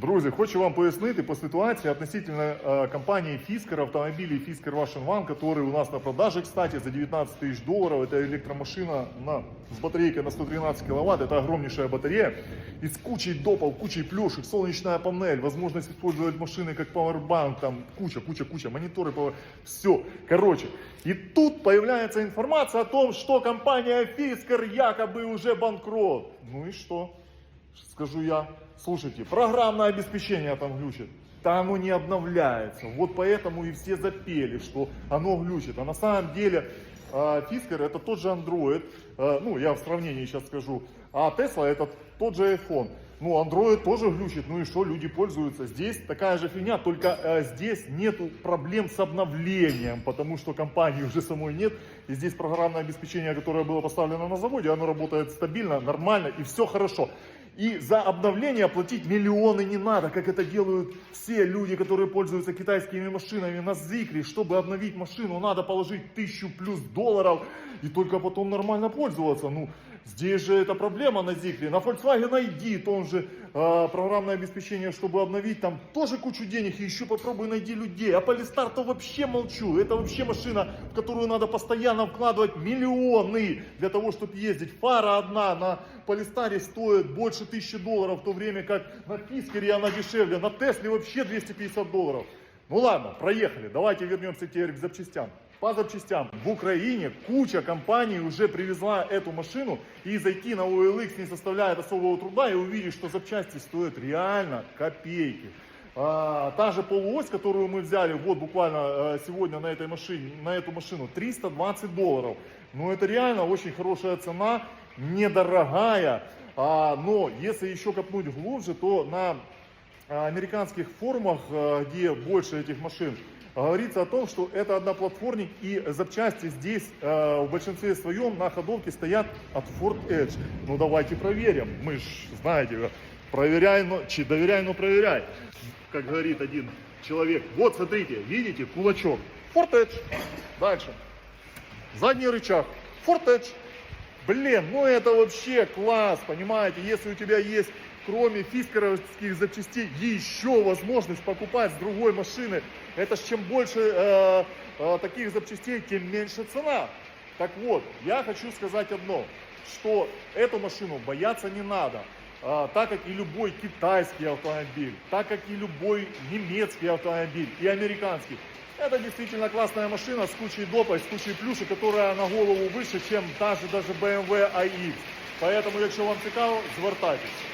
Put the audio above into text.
Друзі, хочу вам пояснити по ситуации относительно э, компании Fisker, автомобилей Fisker Russian One, которые у нас на продаже, кстати, за 19 тысяч долларов. Это электромашина на, с батарейкой на 113 киловатт, это огромнейшая батарея. И с кучей допов, кучей плюшек, солнечная панель, возможность использовать машины как пауэрбанк, там куча, куча, куча, мониторы, все. Короче, и тут появляется информация о том, что компания Fisker якобы уже банкрот. Ну и что? Скажу я, слушайте, программное обеспечение там глючит. Да оно не обновляется. Вот поэтому и все запели, что оно глючит. А на самом деле э, Fisker это тот же Android, э, ну я в сравнении сейчас скажу, а Tesla это тот же iPhone. Ну, Android тоже глючит, ну и что, люди пользуются. Здесь такая же фигня, только э, здесь нету проблем с обновлением, потому что компании уже самой нет. И здесь программное обеспечение, которое было поставлено на заводе, оно работает стабильно, нормально и все хорошо. И за обновление платить миллионы не надо, как это делают все люди, которые пользуются китайскими машинами на Зикре. Чтобы обновить машину, надо положить тысячу плюс долларов и только потом нормально пользоваться. Ну, здесь же это проблема на Зикре. На Volkswagen ID, он же э, программное обеспечение, чтобы обновить, там тоже кучу денег, и еще попробуй найди людей. А Polestar то вообще молчу. Это вообще машина, в которую надо постоянно вкладывать миллионы для того, чтобы ездить. Фара одна на Полистаре стоит больше тысячи долларов, в то время как на Фискере она дешевле, на Тесле вообще 250 долларов. Ну ладно, проехали. Давайте вернемся теперь к запчастям. По запчастям. В Украине куча компаний уже привезла эту машину и зайти на OLX не составляет особого труда и увидеть, что запчасти стоят реально копейки. А, та же полуось, которую мы взяли вот буквально э, сегодня на этой машине, на эту машину, 320 долларов. Ну это реально очень хорошая цена, недорогая. А, но если еще копнуть глубже, то на американских форумах, а, где больше этих машин, говорится о том, что это одноплатформник и запчасти здесь а, в большинстве своем на ходовке стоят от Ford Edge. Ну давайте проверим. Мы ж, знаете, проверяй, но, доверяй, но проверяй. Как говорит один человек. Вот, смотрите, видите, кулачок. Ford Edge. Дальше. Задний рычаг. Ford Edge. Блин, ну это вообще класс, понимаете, если у тебя есть кроме фискеровских запчастей еще возможность покупать с другой машины, это ж чем больше э, э, таких запчастей, тем меньше цена. Так вот, я хочу сказать одно, что эту машину бояться не надо. А, так как и любой китайский автомобиль, так как и любой немецкий автомобиль и американский. Это действительно классная машина с кучей допа, с кучей плюшек, которая на голову выше, чем даже, даже BMW iX. Поэтому, якщо вам цікаво, звертайтесь.